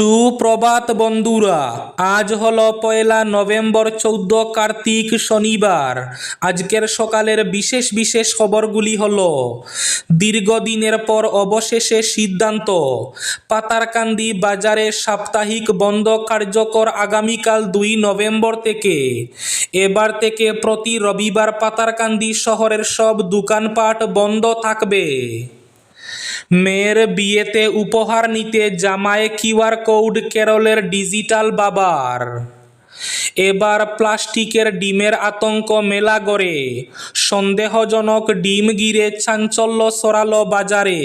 সুপ্রভাত বন্ধুরা, আজ হল পয়লা নভেম্বর চৌদ্দ কার্তিক শনিবার। আজকের সকালের বিশেষ বিশেষ খবরগুলি হল, দীর্ঘদিনের পর অবশেষে সিদ্ধান্ত, পাতারকান্দি বাজারে সাপ্তাহিক বন্ধ কার্যকর আগামীকাল দুই নভেম্বর থেকে। এবার থেকে প্রতি রবিবার পাতারকান্দি শহরের সব দোকানপাট বন্ধ থাকবে। মেয়ের বিয়েতে উপহার নিতে জামায় কিউআর কোড কেরলের ডিজিটাল বাবার। এবার প্লাস্টিকের ডিমের আতঙ্ক মেলা গড়ে। সন্দেহজনক ডিম গিরে চাঞ্চল্য সরালো বাজারে।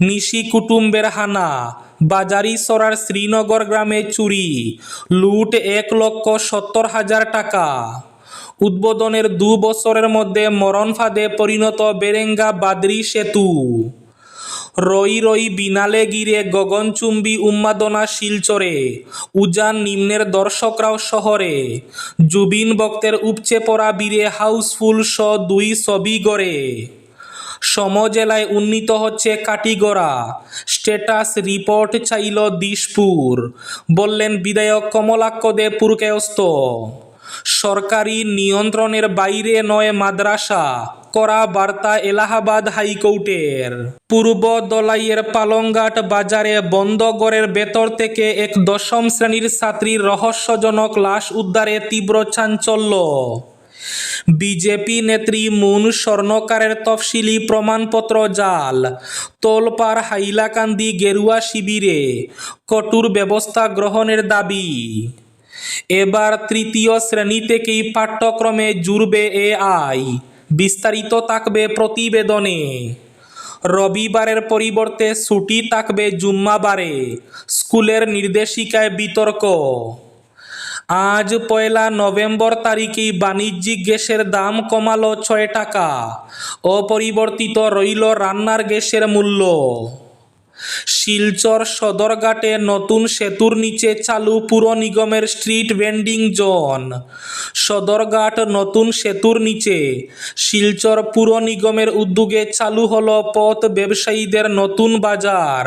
নিশি কুটুম্বের হানা, বাজারি সরার শ্রীনগর গ্রামে চুরি, লুট এক লক্ষ সত্তর হাজার টাকা। উদ্বোধনের দু বছরের মধ্যে মরণ ফাঁদে পরিণত বেরেঙ্গা বাদরি সেতু। রই রই বিনালে গিরে গগনচুম্বী উন্মাদনা শিলচরে। উজান নিম্নের দর্শকরাও শহরে। জুবিন বক্তের উপচে পড়া বীরে হাউসফুল শ দুই ছবি গড়ে। সমজেলায় উন্নীত হচ্ছে কাটিগড়া। স্ট্যাটাস রিপোর্ট চাইল দিশপুর। বললেন বিধায়ক কমলাক্ষ দে পুরকেয়স্ত সরকারি নিয়ন্ত্রণের বাইরে নয় মাদ্রাসা। করা বার্তা এলাহাবাদ হাইকোর্টের। পূর্ব দলাইয়ের পালংঘাট বাজারে বন্ধগড়ের ভেতর থেকে এক দশম শ্রেণির ছাত্রীর রহস্যজনক লাশ উদ্ধারে তীব্র চাঞ্চল্য। বিজেপি নেত্রী মুন স্বর্ণকারের তফসিলি প্রমাণপত্র জাল। তোলপাড় হাইলাকান্দি গেরুয়া শিবিরে কঠোর ব্যবস্থা গ্রহণের দাবি। এবার তৃতীয় শ্রেণি থেকেই পাঠ্যক্রমে জুড়বে এআই। বিস্তারিত থাকবে প্রতিবেদনে। রবিবারের পরিবর্তে ছুটি থাকবে জুম্মাবারে, স্কুলের নির্দেশিকায় বিতর্ক। আজ পয়লা নভেম্বর তারিখেই বাণিজ্যিক গ্যাসের দাম কমালো ছয় টাকা, অপরিবর্তিত রইল রান্নার গ্যাসের মূল্য। শিলচর সদরঘাটে নতুন সেতুর নিচে চালু পুর নিগমের স্ট্রিট ভেন্ডিং জোন। সদরঘাট নতুন সেতুর নিচে। শিলচর পুর নিগমের উদ্যোগে চালু হল পথ ব্যবসায়ীদের নতুন বাজার।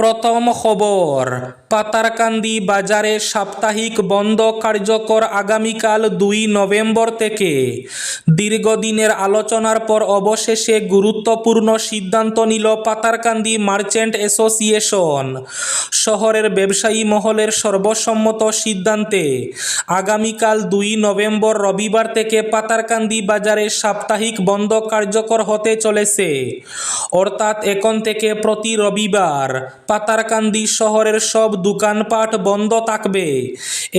প্রথম খবর, পাতারকান্দি বাজারে সাপ্তাহিক বন্ধ কার্যকর আগামীকাল দুই নভেম্বর থেকে। দীর্ঘদিনের আলোচনার পর অবশেষে গুরুত্বপূর্ণ সিদ্ধান্ত নিল পাতারকান্দি মার্চেন্ট অ্যাসোসিয়েশন। শহরের ব্যবসায়ী মহলের সর্বসম্মত সিদ্ধান্তে আগামীকাল দুই নভেম্বর রবিবার থেকে পাতারকান্দি বাজারে সাপ্তাহিক বন্ধ কার্যকর হতে চলেছে। অর্থাৎ এখন থেকে প্রতি রবিবার পাতারকান্দি শহরের সব দোকানপাট বন্ধ থাকবে।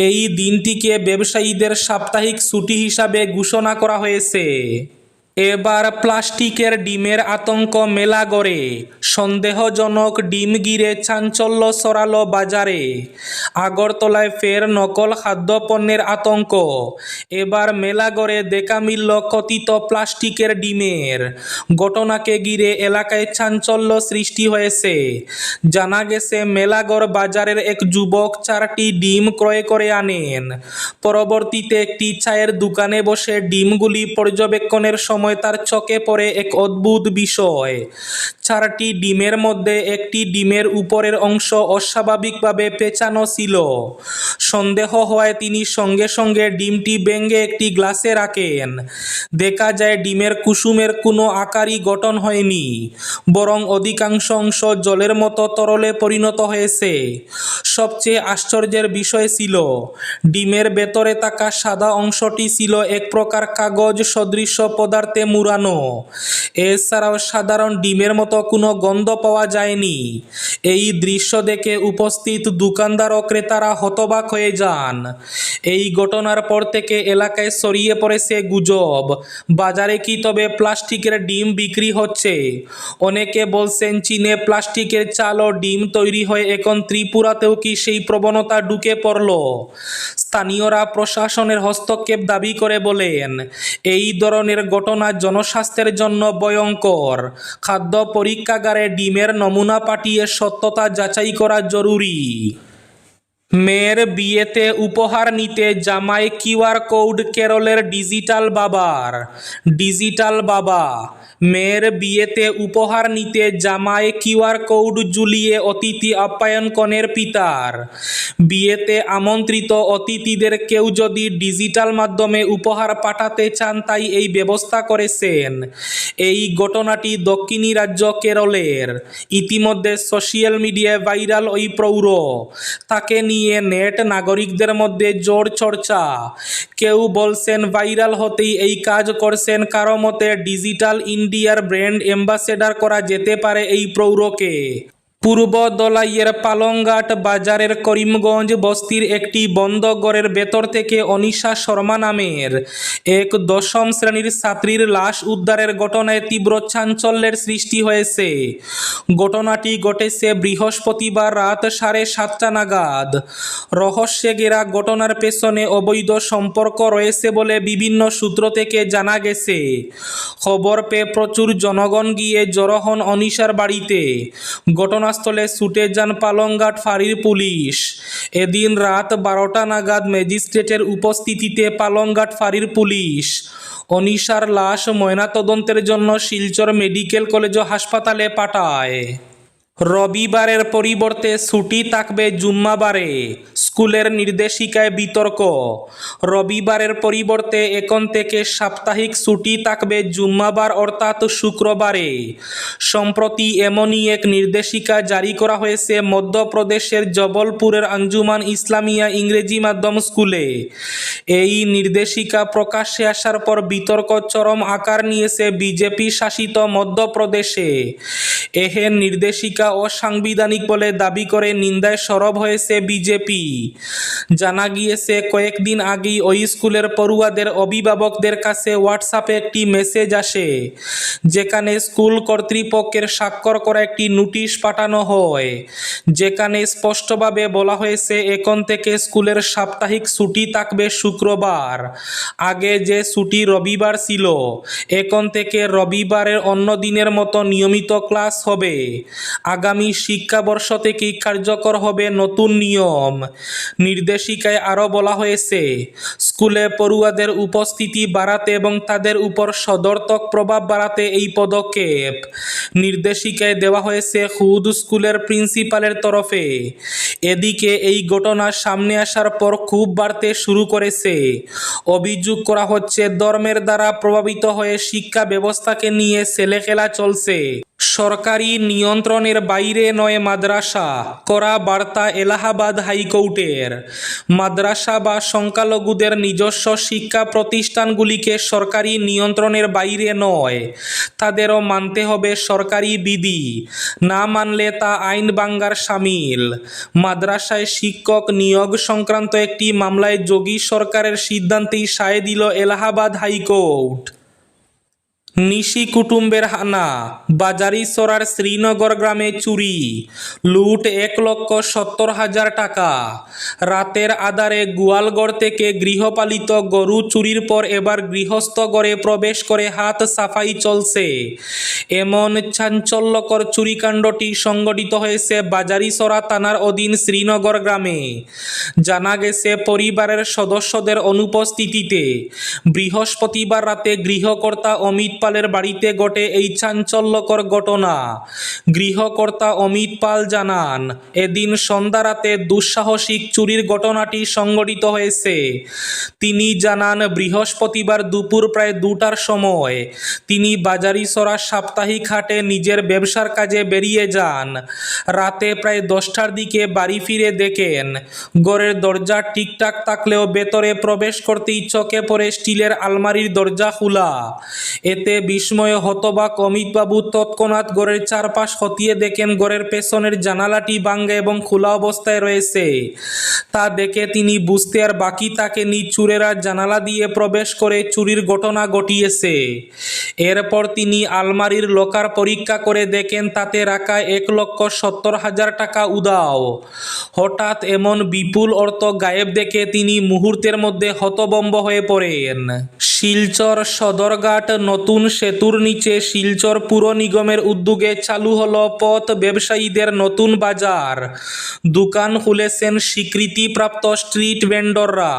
এই দিনটিকে ব্যবসায়ীদের সাপ্তাহিক ছুটি হিসাবে ঘোষণা করা হয়েছে। এবার প্লাস্টিকের ডিমের আতঙ্ক মেলা গড়ে। সন্দেহজনক ডিম গিরে চাঞ্চল্য সরালো বাজারে। আগরতলায় ফের নকল খাদ্যপণ্যের আতঙ্ক। এবার মেলা গড়ে দেখা মিলল কথিত প্লাস্টিকের ডিমের। ঘটনাকে ঘিরে এলাকায় চাঞ্চল্য সৃষ্টি হয়েছে। জানা গেছে মেলাগড় বাজারের এক যুবক চারটি ডিম ক্রয় করে আনেন। পরবর্তীতে একটি চায়ের দোকানে বসে ডিমগুলি পর্যবেক্ষণের সময় তার চোখে পড়ে এক অদ্ভুত বিষয়। চারটি ডিমের মধ্যে একটি ডিমের উপরের অংশ অস্বাভাবিকভাবে পেঁচানো ছিল। সন্দেহ হওয়ায় তিনি সঙ্গে সঙ্গে ডিমটি ভেঙে একটি গ্লাসে রাখেন। দেখা যায় ডিমের কুসুমের কোনো আকারই গঠন হয়নি, বরং অধিকাংশ অংশ জলের মতো তরলে পরিণত হয়েছে। সবচেয়ে আশ্চর্যের বিষয় ছিল, ডিমের ভেতরে থাকা সাদা অংশটি ছিল এক প্রকার কাগজ সদৃশ পদার্থে মুড়ানো। এছাড়াও সাধারণ ডিমের মতো কোনো গন্ধ পাওয়া যায়নি। এই দৃশ্য দেখে উপস্থিত দোকানদার ও ক্রেতারা হতবাক হয়ে যান। এই ঘটনার পর থেকে এলাকায় ছড়িয়ে পড়েছে গুজব। বাজারে কি তবে প্লাস্টিকের ডিম বিক্রি হচ্ছে? অনেকে বলছেন, চীনে প্লাস্টিকের চাল ও ডিম তৈরি হয়ে এখন ত্রিপুরাতেও কি সেই প্রবণতা ঢুকে পড়ল? স্থানীয়রা প্রশাসনের হস্তক্ষেপ দাবি করে বলেন, এই ধরনের ঘটনা জনস্বাস্থ্যের জন্য ভয়ঙ্কর। খাদ্য পরীক্ষাগারে ডিমের নমুনা পাঠিয়ে সত্যতা যাচাই করা জরুরি। মেয়ের বিয়েতে উপহার নিতে জামাই কিউআর কোড কেরলের ডিজিটাল বাবার, ডিজিটাল বাবা। মেয়ের বিয়েতে উপহার নিতে জামাই কিউআর কোড জুলিয়ে অতিথি আপ্যায়ন কনের পিতার। বিয়েতে আমন্ত্রিত অতিথিদের কেউ যদি ডিজিটাল মাধ্যমে উপহার পাঠাতে চান, তাই এই ব্যবস্থা করেছেন। এই ঘটনাটি দক্ষিণী রাজ্য কেরলের। ইতিমধ্যে সোশ্যাল মিডিয়ায় ভাইরাল ওই প্রৌঢ়। তাকে নিয়ে নেট নাগরিকদের মধ্যে জোর চর্চা। কেউ বলছেন ভাইরাল হতেই এই কাজ করছেন, কারও মতে ডিজিটাল ইন্ডিয়ার ব্র্যান্ড অ্যাম্বাসেডার করা যেতে পারে এই প্রৌঢ়কে। পূর্ব দলাইয়ের পালংঘাট বাজারের করিমগঞ্জ বস্তির একটি বন্ধ ঘরের ভেতর থেকে অনিশা শর্মা নামের এক দশম শ্রেণির ছাত্রীর লাশ উদ্ধারের ঘটনায় তীব্র চাঞ্চল্যের সৃষ্টি হয়েছে। ঘটনাটি ঘটেছে বৃহস্পতিবার রাত সাড়ে সাতটা নাগাদ। রহস্যে ঘেরা ঘটনার পেছনে অবৈধ সম্পর্ক রয়েছে বলে বিভিন্ন সূত্র থেকে জানা গেছে। খবর পেয়ে প্রচুর জনগণ গিয়ে জড়ো হন অনিশার বাড়িতে। ঘটনাস্থলে ছুটে যান পালংঘাট ফাঁড়ির পুলিশ। এদিন রাত বারোটা নাগাদ ম্যাজিস্ট্রেটের উপস্থিতিতে পালংঘাট ফাঁড়ির পুলিশ। অনিশার লাশ ময়নাতদন্তের জন্য শিলচর মেডিকেল কলেজ ও হাসপাতালে পাঠায়। রবিবারের পরিবর্তে ছুটি থাকবে জুম্মাবারে। স্কুলের নির্দেশিকায় বিতর্ক। রবিবারের পরিবর্তে এখন থেকে সাপ্তাহিক ছুটি থাকবে জুম্মাবার অর্থাৎ শুক্রবারে। সম্প্রতি এমনই এক নির্দেশিকা জারি করা হয়েছে মধ্যপ্রদেশের জবলপুরের আঞ্জুমান ইসলামিয়া ইংরেজি মাধ্যম স্কুলে। এই নির্দেশিকা প্রকাশ্যে আসার পর বিতর্ক চরম আকার নিয়েছে বিজেপি শাসিত মধ্যপ্রদেশে। এহেন নির্দেশিকা অসাংবিধানিক বলে দাবি করে নিন্দায় সরব হয়েছে বিজেপি। জানা গিয়েছে, কয়েকদিন আগেই ওই স্কুলের পড়ুয়াদের অভিভাবকদের কাছে হোয়াটসঅ্যাপে একটি মেসেজ আসে, যেখানে স্কুল কর্তৃপক্ষের স্বাক্ষর করা একটি নোটিশ পাঠানো হয়। যেখানে স্পষ্টভাবে বলা হয়েছে, এখন থেকে স্কুলের সাপ্তাহিক ছুটি থাকবে শুক্রবার। আগে যে ছুটি রবিবার ছিল, এখন থেকে রবিবারের অন্য দিনের মতো নিয়মিত ক্লাস হবে। আগামী শিক্ষাবর্ষ থেকেই কার্যকর হবে নতুন নিয়ম। নির্দেশিকায় আরও বলা হয়েছে, স্কুলে পড়ুয়াদের উপস্থিতি বাড়াতে এবং তাদের উপর সদর্থক প্রভাব বাড়াতে এই পদক্ষেপ। নির্দেশিকায় দেওয়া হয়েছে হুদ স্কুলের প্রিন্সিপালের তরফে এদিকে এই ঘটনা সামনে আসার পর খুব বাড়তে শুরু করেছে। অভিযোগ করা হচ্ছে, ধর্মের দ্বারা প্রভাবিত হয়ে শিক্ষা ব্যবস্থাকে নিয়ে ছেলেখেলা চলছে। সরকারি নিয়ন্ত্রণের বাইরে নয় মাদ্রাসা, করা বার্তা এলাহাবাদ হাইকোর্টের। মাদ্রাসা বা সংখ্যালঘুদের নিজস্ব শিক্ষা প্রতিষ্ঠানগুলিকে সরকারি নিয়ন্ত্রণের বাইরে নয়। তাদেরও মানতে হবে সরকারি বিধি। না মানলে তা আইন বাঙ্গার সামিল। মাদ্রাসায় শিক্ষক নিয়োগ সংক্রান্ত একটি মামলায় যোগী সরকারের সিদ্ধান্তেই সায় দিল এলাহাবাদ হাইকোর্ট। নিশি কুটুম্বের হানা বাজারিসরার শ্রীনগর গ্রামে চুরি। লুট এক লক্ষ সত্তর হাজার টাকা। রাতের আধারে গোয়ালগড় থেকে গৃহপালিত গরু চুরির পর এবার গৃহস্থ ঘরে প্রবেশ করে হাত সাফাই চলছে। এমন চাঞ্চল্যকর চুরিকাণ্ডটি সংগঠিত হয়েছে বাজারিসরা থানার অধীন শ্রীনগর গ্রামে। জানা গেছে, পরিবারের সদস্যদের অনুপস্থিতিতে বৃহস্পতিবার রাতে গৃহকর্তা অমিত পালের বাড়িতে ঘটে এই চাঞ্চল্যকর ঘটনা। গৃহকর্তা অমিত পাল জানান, এদিন সন্ধ্যা রাতে দুঃসাহসিক চুরির ঘটনাটি সংঘটিত হয়েছে। তিনি জানান, বৃহস্পতিবার দুপুর প্রায় দুটার সময় তিনি বাজারিসরা সাপ্তাহিক হাটে নিজের ব্যবসার কাজে বেরিয়ে যান। রাতে প্রায় দশটার দিকে বাড়ি ফিরে দেখেন, ঘরের দরজা ঠিকঠাক থাকলেও ভেতরে প্রবেশ করতেই চোখে পড়ে স্টিলের আলমারির দরজা খোলা। এতে এতে বিস্ময়ে হতবাক অমিতবাবু তৎক্ষণাৎ ঘরের চারপাশ খতিয়ে দেখেন ঘরের পেছনের জানালাটি ভাঙ্গা এবং খোলা অবস্থায় রয়েছে। তা দেখে তিনি বুঝতে আর বাকি থাকেনি চুরেরা জানালা দিয়ে প্রবেশ করে চুরির ঘটনা ঘটিয়েছে। এরপর তিনি আলমারির লকার পরীক্ষা করে দেখেন তাতে রাখা এক লক্ষ সত্তর হাজার টাকা উদাও হঠাৎ এমন বিপুল অর্থ গায়েব দেখে তিনি মুহূর্তের মধ্যে হতবম্ব হয়ে পড়েন। শিলচর সদরঘাট নতুন সেতুর নিচে শিলচর পুর নিগমের উদ্যোগে চালু হল পথ ব্যবসায়ীদের নতুন বাজার। দোকান খুলেছেন স্বীকৃতিপ্রাপ্ত স্ট্রিট ভেন্ডররা।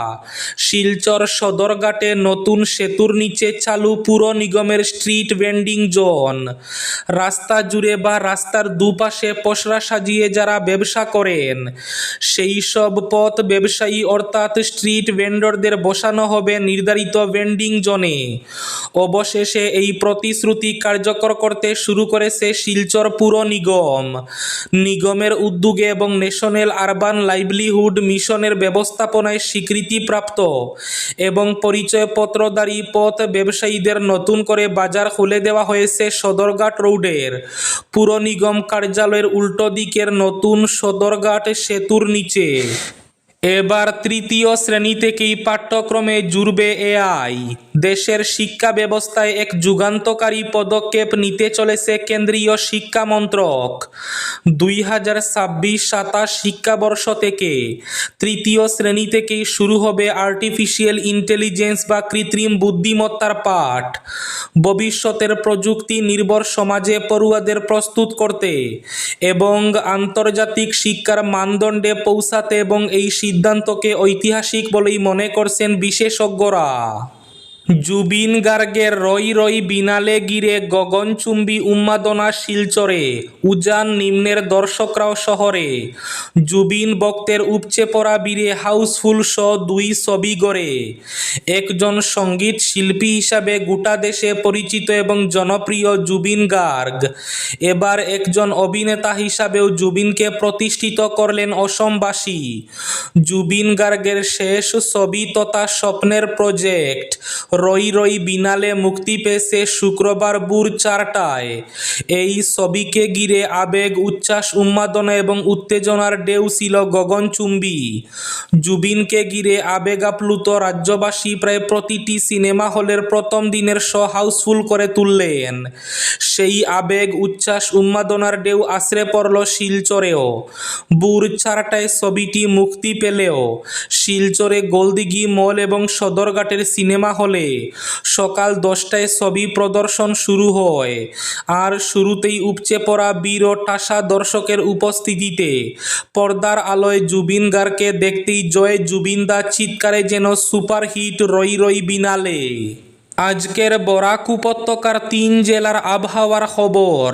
শিলচর সদরঘাটে নতুন সেতুর নিচে চালু পুর নিগমের স্ট্রিট ভেন্ডিং জোন। রাস্তা জুড়ে বা রাস্তার দুপাশে পসরা সাজিয়ে যারা ব্যবসা করেন, সেই সব পথ ব্যবসায়ী অর্থাৎ স্ট্রিট ভেন্ডরদের বসানো হবে নির্ধারিত ভেন্ডিং জোনে অবশেষে এই প্রতিশ্রুতি কার্যকর করতে শুরু করেছে শিলচর পুর নিগম। নিগমের উদ্যোগে এবং ন্যাশনাল আরবান লাইভলিহুড মিশনের ব্যবস্থাপনায় স্বীকৃতিপ্রাপ্ত এবং পরিচয়পত্রধারী পথ ব্যবসায়ীদের নতুন করে বাজার খুলে দেওয়া হয়েছে সদরঘাট রোডের। পুর নিগম কার্যালয়ের উল্টো দিকের নতুন সদরঘাট সেতুর নিচে। এবার তৃতীয় শ্রেণি থেকেই পাঠ্যক্রমে জুড়বে এআই। দেশের শিক্ষা ব্যবস্থায় এক যুগান্তকারী পদক্ষেপ নিতে চলেছে কেন্দ্রীয় শিক্ষা মন্ত্রক। দুই হাজার ছাব্বিশ সাতাশ শিক্ষাবর্ষ থেকে তৃতীয় শ্রেণি থেকেই শুরু হবে আর্টিফিশিয়াল ইন্টেলিজেন্স বা কৃত্রিম বুদ্ধিমত্তার পাঠ। ভবিষ্যতের প্রযুক্তি নির্ভর সমাজে পড়ুয়াদের প্রস্তুত করতে এবং আন্তর্জাতিক শিক্ষার মানদণ্ডে পৌঁছাতে এবং এই সিদ্ধান্তকে ঐতিহাসিক বলেই মনে করছেন বিশেষজ্ঞরা। জুবিন গার্গের রই রই বিনালে গিরে গগনচুম্বী উন্মাদনা শিলচরে, উজান নিম্নের দর্শকরাও শহরে। জুবিন ভক্তের উপচে পড়া বীরে হাউসফুল শ দুই ছবি গড়ে। একজন সংগীত শিল্পী হিসাবে গোটা দেশে পরিচিত এবং জনপ্রিয় জুবিন গার্গ। এবার একজন অভিনেতা হিসাবেও জুবিনকে প্রতিষ্ঠিত করলেন অসমবাসী। জুবিন গার্গের শেষ ছবি তথা স্বপ্নের প্রজেক্ট রই রই বিনালে মুক্তি পেয়েছে শুক্রবার বুর চারটায়। এই ছবিকে ঘিরে আবেগ, উচ্ছ্বাস, উন্মাদনা এবং উত্তেজনার ডেউ ছিল গগনচুম্বী। জুবিনকে ঘিরে আবেগ আপ্লুত রাজ্যবাসী প্রায় প্রতিটি সিনেমা হলের প্রথম দিনের শো হাউসফুল করে তুললেন। সেই আবেগ, উচ্ছ্বাস, উন্মাদনার ঢেউ আশ্রে পড়ল শিলচরেও। ভোর চারটায় ছবিটি মুক্তি পেলেও। শিলচরে গোলদিঘি মল এবং সদরঘাটের সিনেমা হলে সকাল দশটায় ছবি প্রদর্শন শুরু হয়। আর শুরুতেই উপচে পড়া বীর টাসা দর্শকের উপস্থিতিতে পর্দার আলোয় জুবিন গার্গকে দেখতেই জয় জুবিন দা, চিৎকারে যেন সুপারহিট রই রই বিনালে। আজকের বরাক উপত্যকার তিন জেলার আবহাওয়ার খবর।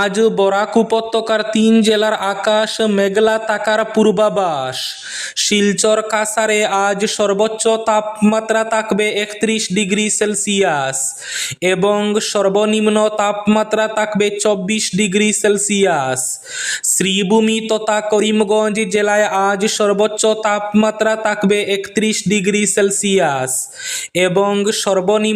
আজ বরাক উপত্যকার তিন জেলার আকাশ মেঘলা তাকার পূর্বাভাস। শিলচর কাসারে আজ সর্বোচ্চ তাপমাত্রা থাকবে একত্রিশ ডিগ্রি সেলসিয়াস এবং সর্বনিম্ন তাপমাত্রা থাকবে চব্বিশ ডিগ্রি সেলসিয়াস। শ্রীভূমি তথা করিমগঞ্জ জেলায় আজ সর্বোচ্চ তাপমাত্রা থাকবে একত্রিশ ডিগ্রি সেলসিয়াস এবং সর্বনিম্ন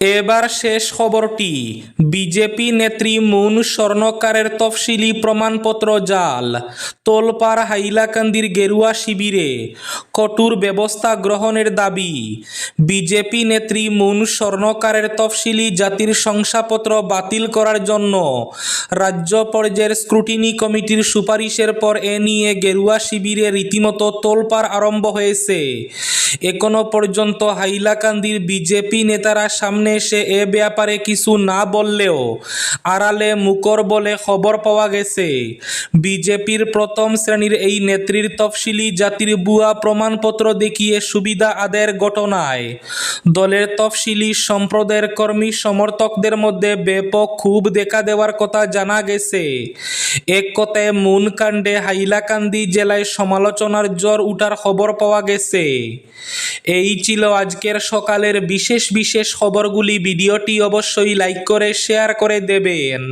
এবার শেষ খবরটি। বিজেপি নেত্রী মুন স্বর্ণকারের তফসিলি প্রমাণপত্র জাল। তোলপাড় হাইলাকান্দির গেরুয়া শিবিরে কঠোর ব্যবস্থা গ্রহণের দাবি। বিজেপি নেত্রী মুন স্বর্ণকারের তফসিলি জাতির শংসাপত্র বাতিল করার জন্য রাজ্য পর্যায়ের স্ক্রুটিনি কমিটির সুপারিশের পর এ নিয়ে গেরুয়া শিবিরে রীতিমতো তোলপাড় আরম্ভ হয়েছে। এখনও পর্যন্ত হাইলাকান্দির বিজেপি নেতারা সামনে এসে এ ব্যাপারে কিছু না বললেও আড়ালে মুকর বলে খবর পাওয়া গেছে। বিজেপির প্রথম শ্রেণির এই নেত্রীর তফসিলি জাতির বুয়া প্রমাণপত্র দেখিয়ে সুবিধা আদায়ের ঘটনায়। দলের তফসিলি সম্প্রদায়ের কর্মী সমর্থকদের মধ্যে ব্যাপক ক্ষোভ দেখা দেওয়ার কথা জানা গেছে। এক কথায় মুনকাণ্ডে হাইলাকান্দি জেলায় সমালোচনার জ্বর উঠার খবর পাওয়া গেছে। এই ছিল আজকের সকালের বিশেষ বিশেষ খবরগুলো। গুলি ভিডিওটি অবশ্যই লাইক করে শেয়ার করে দেবেন।